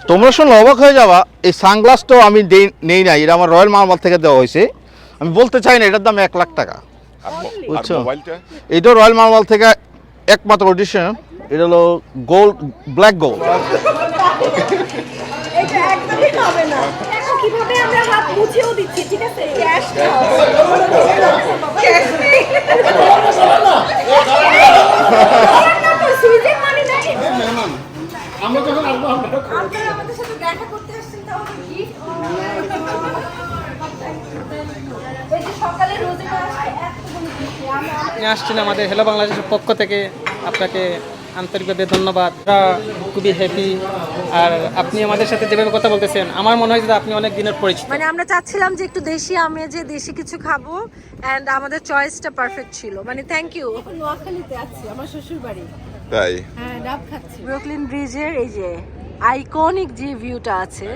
তোমরা শুনলে অবাক হয়ে যাবা এই সানগ্লাসটাও আমি দেই- নেই নাই এটা আমার রয়্যাল মালমাল থেকে দেওয়া হয়েছে। আমি বলতে চাই না এটার দাম এক লাখ টাকা। বুঝছ? রয়্যাল মালমাল থেকে একমাত্র অডিশন এটা হলো গোল্ড ব্ল্যাক গোল্ড এটা একদমই আমরা যখন আসব আপনারা আমাদের সাথে দেখা করতে আসছেন গিফট যে আমাদের হ্যালো বাংলাদেশের পক্ষ থেকে। আপনাকে আন্তরিকভাবে ধন্যবাদ। খুবই হ্যাপি আর আপনি আমাদের সাথে যেভাবে কথা বলতেছেন আমার মনে হয় যে আপনি অনেক দিনের পরিচিত। মানে আমরা চাচ্ছিলাম যে একটু দেশি আমেজে দেশি কিছু খাব অ্যান্ড আমাদের চয়েসটা পারফেক্ট ছিল। মানে থ্যাংক ইউ নোয়াখালীতে আছি আমার শ্বশুর বাড়ি তাই? হ্যাঁ ব্রুকলিন ব্রিজের এই যে আইকনিক যে ভিউটা আছে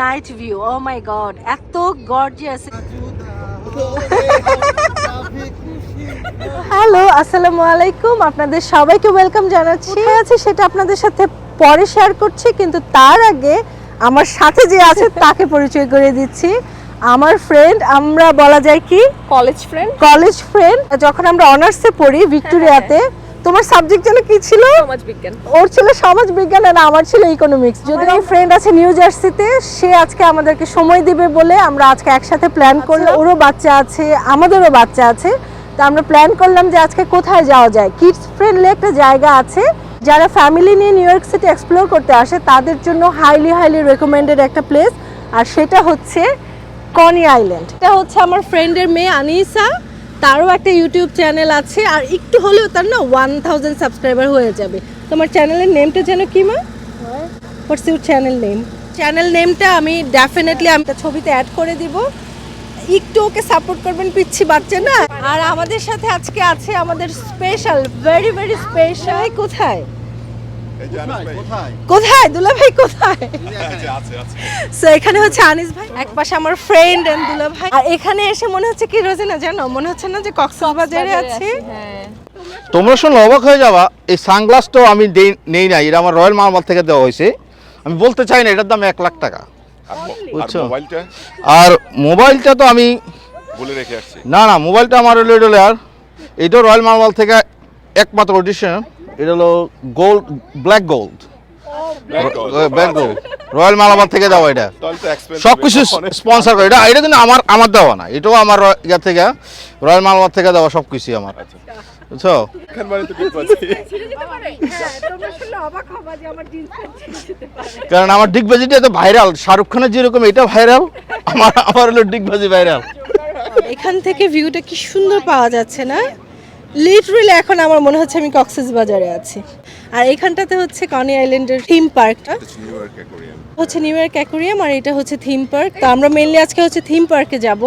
night view oh my god এত গর্জিয়াস হ্যালো আসসালামু আলাইকুম আপনাদের সবাইকে ওয়েলকাম জানাচ্ছি। আছে? সেটা আপনাদের সাথে পরে শেয়ার করছি কিন্তু তার আগে আমার সাথে যে আছে তাকে পরিচয় করে দিচ্ছি। আমার ফ্রেন্ড আমরা বলা যায় কি? কলেজ ফ্রেন্ড কলেজ ফ্রেন্ড যখন আমরা অনার্সে পড়ি ভিক্টোরিয়াতে তোমার সাবজেক্ট যেন কি ছিল? সমাজ বিজ্ঞান। ওর ছিল সমাজ বিজ্ঞান আর আমার ছিল ইকোনমিক্স যদি আমার ফ্রেন্ড আছে নিউ জার্সিতে সে আজকে আমাদেরকে সময় দিবে বলে আমরা আজকে একসাথে প্ল্যান করলাম। ওরও বাচ্চা আছে আমাদেরও বাচ্চা আছে। তো আমরা প্ল্যান করলাম যে আজকে কোথায় যাওয়া যায়। কিডস ফ্রেন্ডলি একটা জায়গা আছে। যারা ফ্যামিলি নিয়ে নিউ ইয়র্ক সিটি এক্সপ্লোর করতে আসে তাদের জন্য হাইলি হাইলি রেকমেন্ডেড একটা প্লেস আর সেটা হচ্ছে কনি আইল্যান্ড এটা হচ্ছে আমার ফ্রেন্ডের মেয়ে আনিসা তারও একটা ইউটিউব চ্যানেল আছে আর একটু হলেও তার না ওয়ান থাউজেন্ড সাবস্ক্রাইবার হয়ে যাবে। তোমার চ্যানেলের নেমটা যেন কি মা? What's your channel name channel নেমটা আমি ডেফিনেটলি আমি ছবিতে অ্যাড করে দিব। একটু ওকে সাপোর্ট করবেন পিচ্ছি বাচ্চা না? আর আমাদের সাথে আজকে আছে আমাদের স্পেশাল ভেরি ভেরি স্পেশাল কোথায়? কোথায়? দুলা ভাই কোথায়? সো এখানে হচ্ছে আনিস ভাই এক পাশে আমার ফ্রেন্ড এন্ড দুলা ভাই। আর এখানে এসে মনে হচ্ছে কি রোজিনা জানো? মনে হচ্ছে না যে কক্সবাজারে আছি? তোমরা শুনলে অবাক হয়ে যাবা এই সানগ্লাসটাও আমি দেই- নেই নাই এটা আমার রয়্যাল মালমাল থেকে দেওয়া হয়েছে। আমি বলতে চাই না এটার দাম এক লাখ টাকা। আর বুঝছ? মোবাইলটা? আর মোবাইলটা তো আমি বলে রেখে আসছি। না না মোবাইলটা আমার হলো আর এটা রয়্যাল মালমাল থেকে একমাত্র অডিশন এটা হলো gold black gold black gold royal মালামাল থেকে দেওয়া এটা। সব কিছু স্পন্সর করে। এটা এটা কিন্তু আমার আমার দেওয়া না। এটাও আমার ইয়া থেকে রয়্যাল মালমাল থেকে দেওয়া সব কিছুই আমার বুঝছ? মানে ঠিক আছে। হ্যাঁ কারণ আমার ডিগবাজিটা তো ভাইরাল শাহরুখ খানের যেরকম এটা ভাইরাল আমার আমার হলো ডিগবাজি ভাইরাল এখান থেকে ভিউটা কি সুন্দর পাওয়া যাচ্ছে না? লিটারেলি এখন আমার মনে হচ্ছে আমি কক্সেস বাজারে আছি। আর এখানটাতে হচ্ছে কনি আইল্যান্ডের থিম পার্কটা হচ্ছে নিউ ইয়র্ক অ্যাকোরিয়াম আর এটা হচ্ছে থিম পার্ক তো আমরা মেনলি আজকে হচ্ছে থিম পার্কে যাব।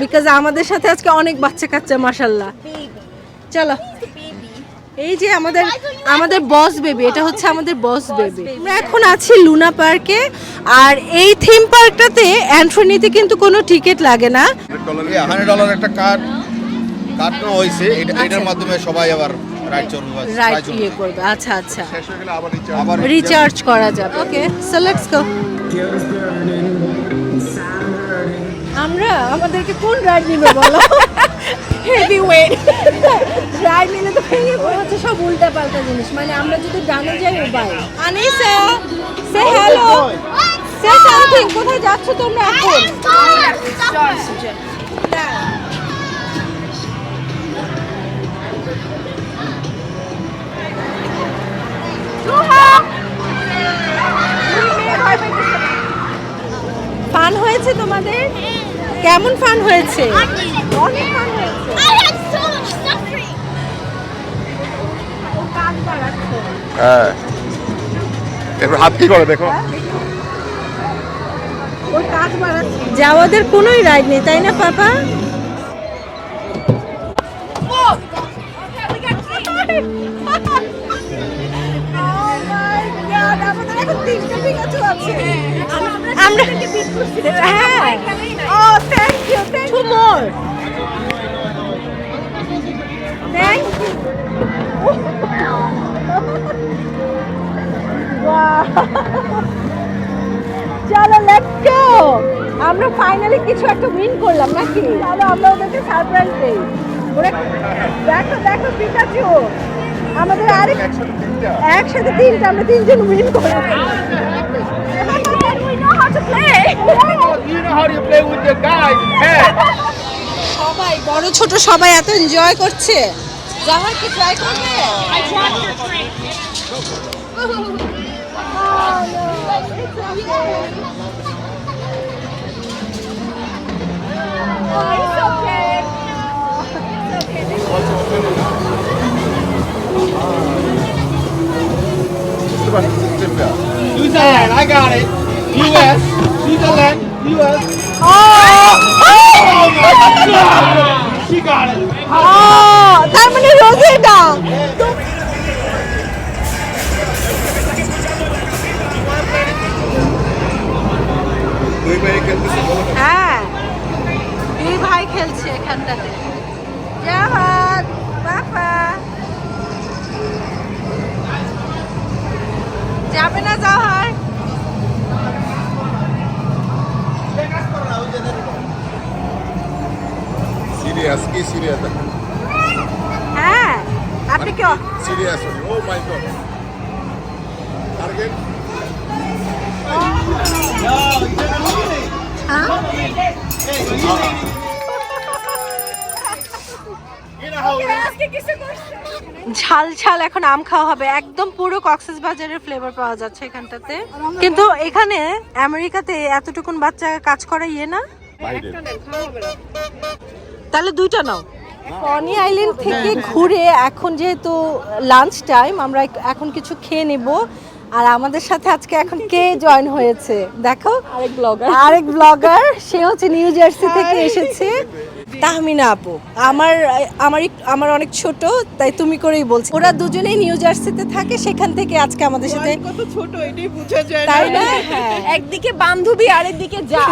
বিকজ আমাদের সাথে আজকে অনেক বাচ্চা কাচ্চা মাসাল্লাহ চলো। এই যে আমাদের আমাদের বস বেবি এটা হচ্ছে আমাদের বস বেবি আমরা এখন আছি লুনা পার্কে আর এই থিম পার্কটাতে এন্ট্রি নিতে কিন্তু কোনো টিকিট লাগে না। হান্ড্রেড ডলার একটা কার্ড কাটানো হয়েছে এটা এটার মাধ্যমে সবাই আবার রাইট ইয়ে করবে। আচ্ছা আচ্ছা। শেষ হয়ে গেলে আবার রিচার্জ করা যাবে। ওকে সো লেটস গো আমরা আমাদেরকে কোন রাইড নিবে বলো? হেভি ওয়েট রাইড নিলে তো ভেঙে হচ্ছে সব উল্টা পাল্টা জিনিস। মানে আমরা যদি ডানে যাই বাই। আনিসা সে হ্যালো সে সামথিং কোথায় যাচ্ছ তোমরা এখন? হয়েছে তোমাদের? কেমন ফান হয়েছে? অনেক ফান হয়েছে. হ্যাঁ। এরপর হাত কি করে দেখো? যাওয়াদের কোনোই রাইড নেই তাই না পাপা? আমরা হ্যাঁ। ও thank you thank you more thank you আমরা ফাইনালি কিছু একটা উইন করলাম নাকি তাহলে আমরা ওদেরকে সারপ্রাইজ দেই। ওরা দেখো দেখো পিকাচু আমাদের আরেক একসাথে তিনটা। আমরা তিনজন উইন করেছি We know how to play. You know how you play with your guys. Hey. সবাই বড় ছোট সবাই এত এনজয় করছে জামার কি ট্রাই করবে I dropped your drink. Oh, it's okay. পারছি সিস্টেমটা Switzerland, I got it. U.S. Switzerland, U.S. She got it. তার মানে রোজেটা দুই ঝাল ঝাল এখন আম খাওয়া হবে। একদম পুরো কক্সেস বাজারের ফ্লেভার পাওয়া যাচ্ছে এখানটাতে। কিন্তু এখানে আমেরিকাতে এতটুকুন বাচ্চা কাজ করা ইয়ে না? তাহলে দুইটা নাও। ফনি আইল্যান্ড থেকে ঘুরে এখন যেহেতু লাঞ্চ টাইম আমরা এখন কিছু খেয়ে নেব। আর আমাদের সাথে আজকে এখন কে জয়েন হয়েছে? দেখো। আরেক ব্লগার আরেক ব্লগার সে হচ্ছে নিউ জার্সি থেকে এসেছে। তাহমিনা আপু আমার আমার আমার অনেক ছোট তাই তুমি করেই বলছি। ওরা দুজনেই নিউ জার্সিতে থাকে সেখান থেকে আজকে আমাদের সাথে কত ছোট এটাই বোঝা যায় তাই না? হ্যাঁ। একদিকে বান্ধবী আরেকদিকে যা।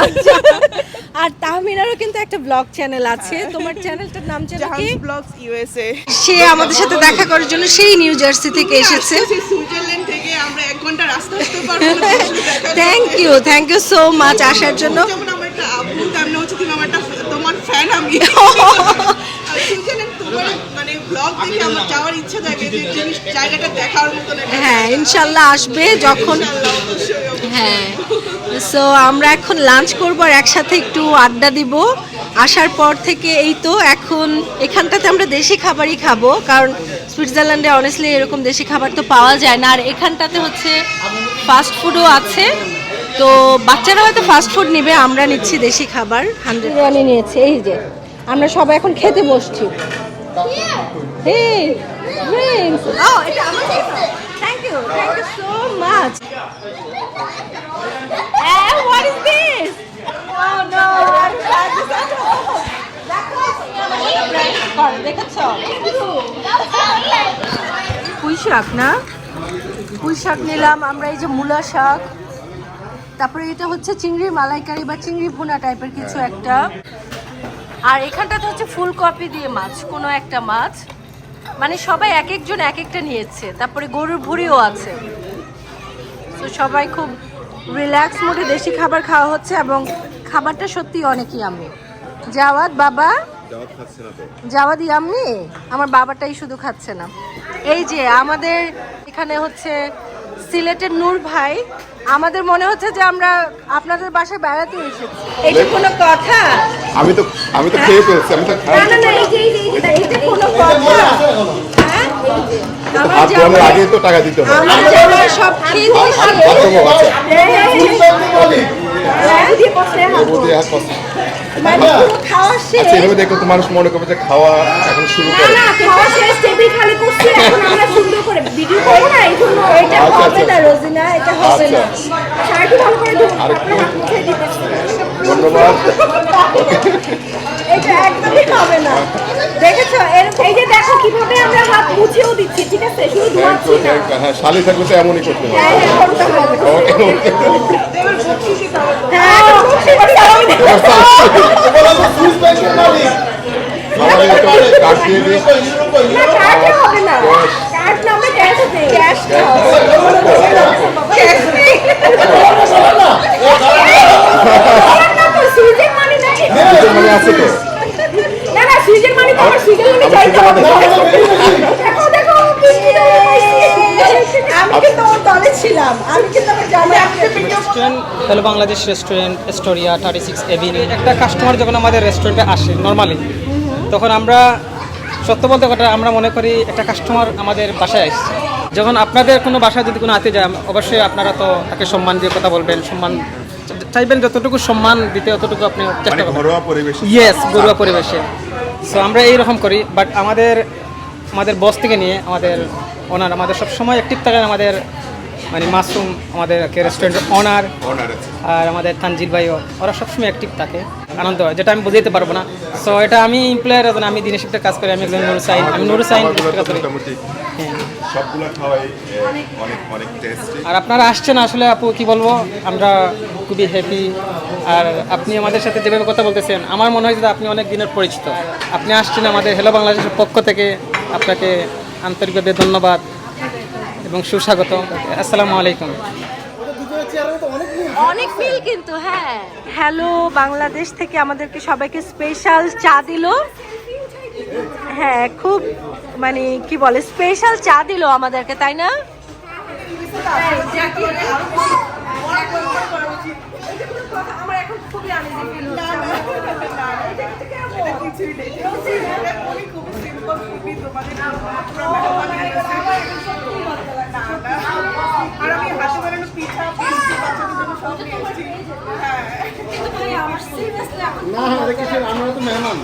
আর তাহমিনারও কিন্তু একটা ব্লগ চ্যানেল আছে। তোমার চ্যানেলটার নাম যেন কি? ব্লগস ইউএসএ সে আমাদের সাথে দেখা করার জন্য সেই নিউ জার্সি থেকে এসেছে। সুইজারল্যান্ড থেকে আমরা এক ঘণ্টা রাস্তা আসতে পারব। Thank you thank you so much আসার জন্য। একটা হচ্ছে তুমি আমার তোমার ফ্যান আমি হ্যাঁ ইনশাল্লাহ আসবে যখন। হ্যাঁ সো আমরা এখন লাঞ্চ করব আর একসাথে একটু আড্ডা দিব আসার পর থেকে এই তো, এখন এখানটাতে আমরা দেশি খাবারই খাব, কারণ সুইজারল্যান্ডে অনেস্টলি এরকম দেশি খাবার তো পাওয়া যায় না আর এখানটাতে হচ্ছে ফাস্ট ফুডও আছে তো বাচ্চারা হয়তো ফাস্ট ফুড নেবে আমরা নিচ্ছি দেশি খাবার হান্ড্রেড বিরিয়ানি নিয়েছি এই যে আমরা সবাই এখন খেতে বসছি। পুঁই শাক না? পুঁই শাক নিলাম আমরা এই যে মূলা শাক। তারপরে এটা হচ্ছে চিংড়ি মালাইকারি বা চিংড়ি ভুনা টাইপের কিছু একটা। আর এখানটাতে হচ্ছে ফুলকপি দিয়ে মাছ কোনো একটা মাছ। মানে সবাই এক একজন এক একটা নিয়েছে। তারপরে গরুর ভুড়িও আছে। তো সবাই খুব রিল্যাক্স মোডে দেশি খাবার খাওয়া হচ্ছে এবং খাবারটা সত্যি অনেকই আমি জাওয়াত বাবা? জাওয়াত ইয়াম্মি আমার বাবাটাই শুধু খাচ্ছে না। এই যে আমাদের এখানে হচ্ছে সিলেটের নূর ভাই আমাদের মনে হচ্ছে যে আমরা আপনাদের বাসায় বেড়াতে এসেছি এটা কোনো কথা আমি তো আমি তো খেয়ে ফেলছি আমি তো খাই না না এই যে এই যে, কোনো কথা হ্যাঁ? জামাই- আগে তো টাকা দিতে হবে সব খেয়ে হ্যাঁ, এভাবে দেখো তো মানুষ মনে করবে যে খাওয়া এখন শুরু করে না খাওয়া শেষ টেবিল খালি করছি এখন আমরা সুন্দর করে ভিডিও করব না এই জন্য এটা হবে। না রোজিনা এটা হবে না শাড়িটি ভালো করে ধুবো আরেকটু। হাত মুছে দিতেছি ধন্যবাদ এটা একদমই হবে না দেখেছ এই যে দেখো কীভাবে আমরা হাত মুছেও দিচ্ছি ঠিক আছে শুধু ধোয়াচ্ছি না হ্যাঁ শালি থাকলে তো এমনই করতে হবে আছে তো না না সুইজারল্যান্ড মানে তো আমার সুইজারল্যান্ডে যাইতে হবে আমি কিন্তু ওর দলে ছিলাম। আমি কিন্তু আমার জানা restaurant hello Bangladesh restaurant Astoria thirty six avenue একটা কাস্টমার যখন আমাদের রেস্টুরেন্টে আসে নর্মালি তখন আমরা সত্য বলতে কথা আমরা মনে করি একটা কাস্টমার আমাদের বাসায় আসছে। যখন আপনাদের কোনো বাসায় যদি কোনো আতে যায় অবশ্যই আপনারা তো তাকে সম্মান দিয়ে কথা বলবেন সম্মান চাইবেন যতটুকু সম্মান দিতে ততটুকু আপনি মানে চেষ্টা করবেন ইয়েস ঘরোয়া পরিবেশে। সো আমরা এইরকম করি বাট আমাদের আমাদের বস থেকে নিয়ে আমাদের ওনার আমাদের সবসময় অ্যাক্টিভ থাকেন আমাদের মানে মাসরুম আমাদের রেস্টুরেন্টের ওনার আর আমাদের তানজিল ভাইও ওরা সবসময় অ্যাক্টিভ থাকে আনন্দ হয়। যেটা আমি বুঝাইতে পারব না। সো এটা আমি ইমপ্লয়ার এমপ্লয়ার আমি দিনের শিফটে কাজ করি আমি একজন নুর সাইন আমি নুর সাইন কাজ করি। হ্যাঁ। সবগুলো খাওয়াই অনেক অনেক টেস্টি আর আপনারা আসছেন আসলে আপু কি বলব? আমরা খুবই হ্যাপি আর আপনি আমাদের সাথে যেভাবে কথা বলতেছেন আমার মনে হয় যে আপনি অনেক দিনের পরিচিত। আপনি আসছেন আমাদের হ্যালো বাংলাদেশের পক্ষ থেকে আপনাকে আন্তরিকভাবে ধন্যবাদ এবং সুস্বাগত আসসালামু আলাইকুম অনেক মিল কিন্তু হ্যাঁ হ্যালো বাংলাদেশ থেকে আমাদেরকে সবাইকে স্পেশাল চা দিল হ্যাঁ খুব মানে কি বলে স্পেশাল চা দিল আমাদেরকে তাই না আমার এখন খুবই ফিল হচ্ছে এটা তোমাদের আর আমি হাতে বানানো পিঠা পেয়েছি বাচ্চাদের জন্য সব হ্যাঁ আমার সিরিয়াসলি না হ্যাঁ দেখেছেন আমরা তো মেহমান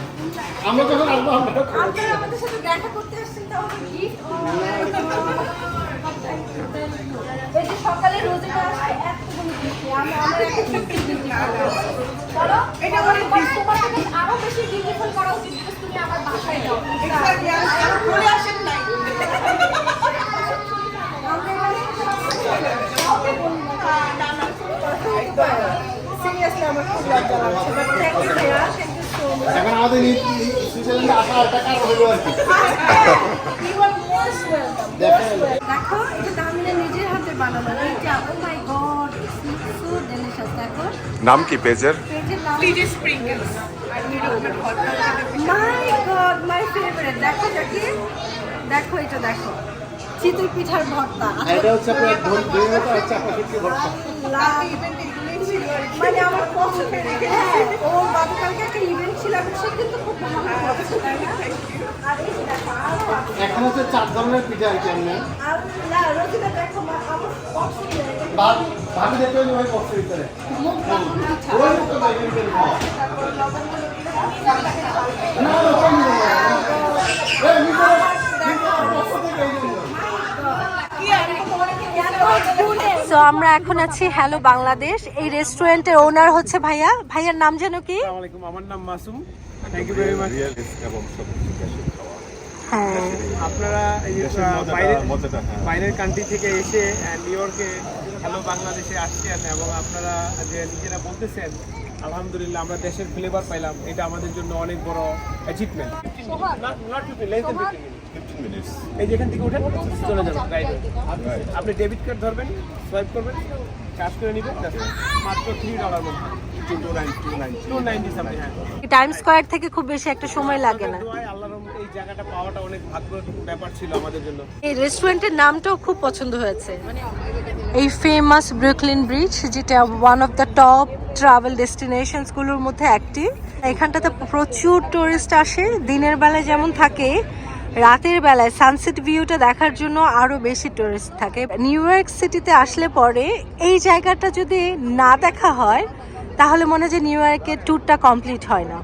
আমরা যখন আসব আপনারা আমাদের সাথে দেখা করতে আসছেন তাহলে গিফট সকালে রোজেটা আসছে এতগুলো গিফট আমি আমার চলো এটা আরও বেশি বিউটিফুল করা উচিত তুমি আমার বাসায় যাও। চলে আসেন নাই। এখন আমাদের সুইজারল্যান্ডে একটা কারণ হলো আর কি. দেখেন দেখো এটা হাতে বানানো এইটা oh my god so delicious দেখো নাম কি পেজের নাম মাই গড মাই ফেভারিট দেখো। দেখি দেখো এটা দেখো। চিতই পিঠার ভর্তা। এটা হচ্ছে আপনার হচ্ছে আপনার ভর্তা। মানে আমার পছন্দ হ্যাঁ ও গতকালকে একটা ইভেন্ট ছিল এবং সে কিন্তু খুব ভালো না? আছে। এখন হচ্ছে চার ধরনের পিঠা আর কি আমরা। দেখো আমার পছন্দের ভাবি দেখতে ওই বক্সের ভিতরে। মুখ পিঠা ওই মতো দেখবেন কেন তারপর লবণ হলুদ দিয়ে আমি না না ওই নিবো না। এই নিবো না। নিবো না, বক্স থেকে এই নিবো। সো আমরা এখন আছি হ্যালো বাংলাদেশ এই রেস্টুরেন্টের ওনার হচ্ছে ভাইয়া। ভাইয়ার নাম যেন কি? আমার নাম Masum. Thank you very much হ্যাঁ। আপনারা বাইরের মজাটা, হ্যাঁ। বাইরের কান্ট্রি থেকে এসে নিউ ইয়র্কে হ্যালো বাংলাদেশে আসছেন এবং আপনারা যে নিজেরা বলতেছেন আলহামদুলিল্লাহ আমরা দেশের ফ্লেভার পাইলাম। এটা আমাদের জন্য অনেক বড় অ্যাচিভমেন্ট এই যে এখান থেকে উঠেন চলে যাবেন রাইট আপনি ডেবিট কার্ড ধরবেন সোয়াইপ করবেন ক্যাশ করে নেবেন মাত্র থ্রি ডলার সামথিং হ্যাঁ। টাইম স্কোয়ার থেকে খুব বেশি একটা সময় লাগে না। এই জায়গাটা পাওয়াটা অনেক ভাগ্যের ব্যাপার ছিল আমাদের জন্য। এই রেস্টুরেন্টের নামটাও খুব পছন্দ হয়েছে। এই ফেমাস ব্রুকলিন ব্রিজ যেটা one of the top travel ডেস্টিনেশনসগুলোর মধ্যে একটি। এখানটাতে প্রচুর টুরিস্ট আসে। দিনের বেলায় যেমন থাকে রাতের বেলায় সানসেট ভিউটা দেখার জন্য আরও বেশি টুরিস্ট থাকে। নিউ ইয়র্ক সিটিতে আসলে পরে এই জায়গাটা যদি না দেখা হয়, তাহলে মনে হয় যে নিউ ইয়র্কের ট্যুরটা কমপ্লিট হয় না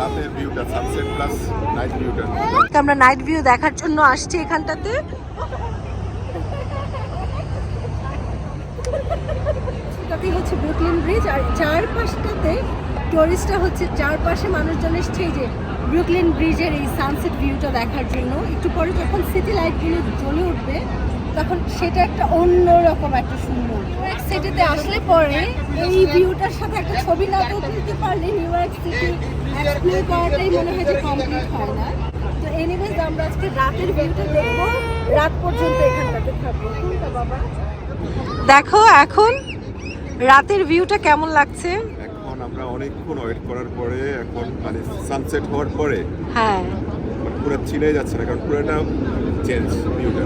রাতের ভিউটা সানসেট প্লাস নাইট ভিউটা আমরা নাইট ভিউ দেখার জন্য আসছি এখানটাতে। এটাতেই হচ্ছে ব্রুকলিন ব্রিজ আর চারপাশটাতে টুরিস্টরা হচ্ছে চারপাশে মানুষজন এসছে যে ব্রুকলিন ব্রিজের এই সানসেট ভিউটা দেখার জন্য। একটু পরে যখন সিটি লাইটগুলো জ্বলে উঠবে, তখন সেটা একটা অন্যরকম একটা সুন্দর। নিউ সিটিতে আসলে পরে এই ভিউটার সাথে একটা ছবি না তুলতে পারলে নিউ ইয়র্ক সিটি এক্সপ্লোর করাটাই মনে হয় যে কমপ্লিট হয় না। এনিওয়েজ আমরা আজকে রাতের ভিউটা দেখব। রাত পর্যন্ত এখানটাতে থাকব। কোনটা বাবা? দেখো এখন রাতের ভিউটা কেমন লাগছে? এখন আমরা অনেকক্ষণ ওয়েট করার পরে এখন মানে সানসেট হওয়ার পরে হ্যাঁ। পুরো চিনে যাচ্ছে না কারণ পুরোটা চেঞ্জ ভিউটা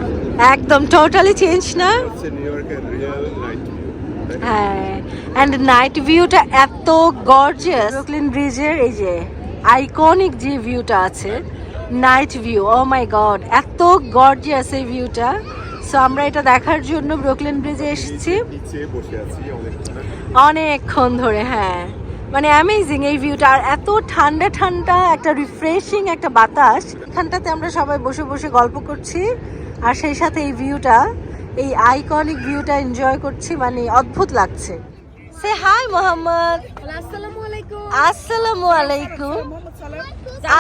একদম টোটালি চেঞ্জ না? নিউ ইয়র্কের রিয়েল নাইট হ্যাঁ। অ্যান্ড নাইট ভিউটা এত গর্জিয়াস ব্রুকলিন ব্রিজের এই যে আইকনিক যে ভিউটা আছে night view oh my god এত গর্জিয়াস এই ভিউটা সো আমরা এটা দেখার জন্য ব্রুকলিন ব্রিজে এসেছি। অনেকক্ষণ ধরে হ্যাঁ। মানে অ্যামেজিং এই ভিউটা আর এত ঠান্ডা ঠান্ডা, একটা রিফ্রেশিং একটা বাতাস। এখানটাতে আমরা সবাই বসে বসে গল্প করছি, আর সেই সাথে এই ভিউটা এই আইকনিক ভিউটা এনজয় করছি মানে অদ্ভুত লাগছে। সে হাই মোহাম্মদ আসসালামু আলাইকুম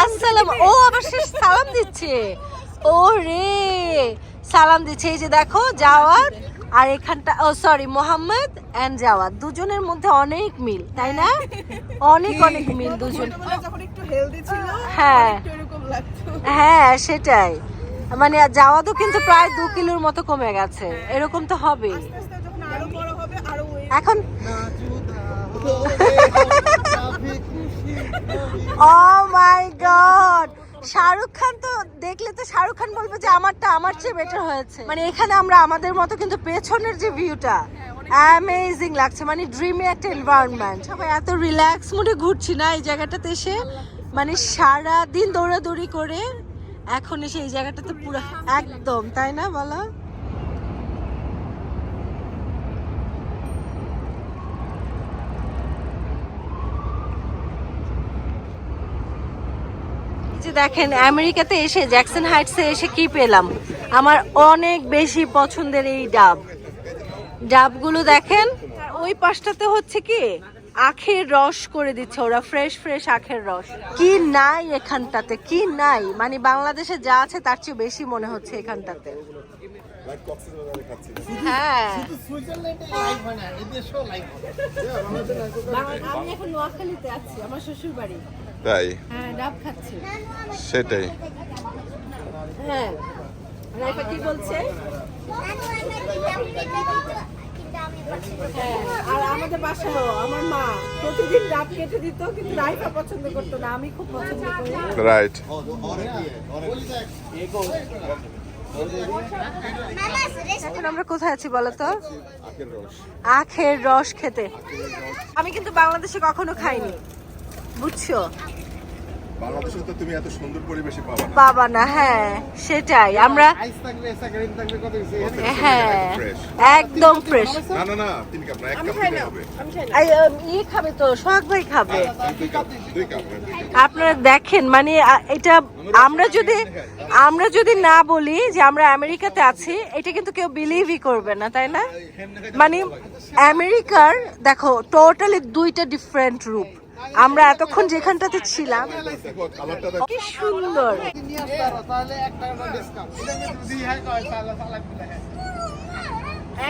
আসসালামু ও আবার সে সালাম দিচ্ছে। ও রে সালাম দিচ্ছে। এই যে দেখো জাওয়াত আর এখানটা ও সরি মোহাম্মদ এন্ড জাওয়াত। দুজনের মধ্যে অনেক মিল তাই না? অনেক অনেক মিল দুজন। হ্যাঁ। হ্যাঁ সেটাই। মানে জাওয়াতও কিন্তু প্রায় দু কিলোর মতো কমে গেছে। এরকম তো হবে এখন ও মাই গড শাহরুখ খান তো দেখলে তো শাহরুখ খান বলবে যে আমারটা আমার চেয়ে বেটার হয়েছে। মানে এখানে আমরা আমাদের মতো কিন্তু পেছনের যে ভিউটা অ্যামেজিং লাগছে। মানে ড্রিমি একটা এনভায়রনমেন্ট সবাই এত রিল্যাক্স মুডে ঘুরছি না এই জায়গাটাতে এসে। মানে সারা দিন দৌড়াদৌড়ি করে এখন এসে এই জায়গাটাতে পুরো একদম তাই না বলো? এই দেখেন, আমেরিকাতে এসে, জ্যাকসন হাইটসে এসে কি পেলাম? আমার অনেক বেশি পছন্দের এই ডাব। ডাবগুলো দেখেন, ওই পাশটাতে হচ্ছে কি, আখের রস করে দিচ্ছে ওরা, ফ্রেশ ফ্রেশ আখের রস। কি নাই এখানটাতে, কি নাই? মানে বাংলাদেশে যা আছে তার চেয়ে বেশি মনে হচ্ছে এখানটাতে। হ্যাঁ। আমি এখন নোয়াখালীতে আছি, আমার শ্বশুর বাড়ি তাই? হ্যাঁ সেটাই। হ্যাঁ। রাইফা কি বলছে? হ্যাঁ আর আমাদের বাসায়ও আমার মা প্রতিদিন ডাব কেটে দিত কিন্তু রাইফা পছন্দ করতো না আমি খুব পছন্দ করি। রাইট। এখন আমরা কোথায় আছি বলো তো? আখের রস খেতে। আমি কিন্তু বাংলাদেশে কখনো খাইনি। বুঝছ? বাংলাদেশে তো তুমি এত সুন্দর পরিবেশে পাবা না। বাবা না হ্যাঁ সেটাই। আমরা আইস থাকবে স্যাকারিন থাকবে কত কিছু হ্যাঁ একদম ফ্রেশ না না না তিন কাপ না এক কাপ হবে। ইয়ে খাবে তো সোহাগ ভাই খাবে। হ্যাঁ, দুই কাপ। আপনারা দেখেন মানে এটা আমরা যদি আমরা যদি না বলি যে আমরা আমেরিকাতে আছি এটা কিন্তু কেউ বিলিভই করবে না তাই না? মানে আমেরিকার দেখো টোটালি দুইটা ডিফারেন্ট রূপ। আমরা এতক্ষণ যেখানটাতে ছিলাম কি সুন্দর। নিয়ে আসতে পারো তাহলে এক টাকা ডিসকাউন্ট এটা যদি দুই হয়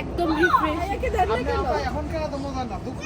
একদম রিফ্রেশ এখন কেন তো মজা না দুঃখ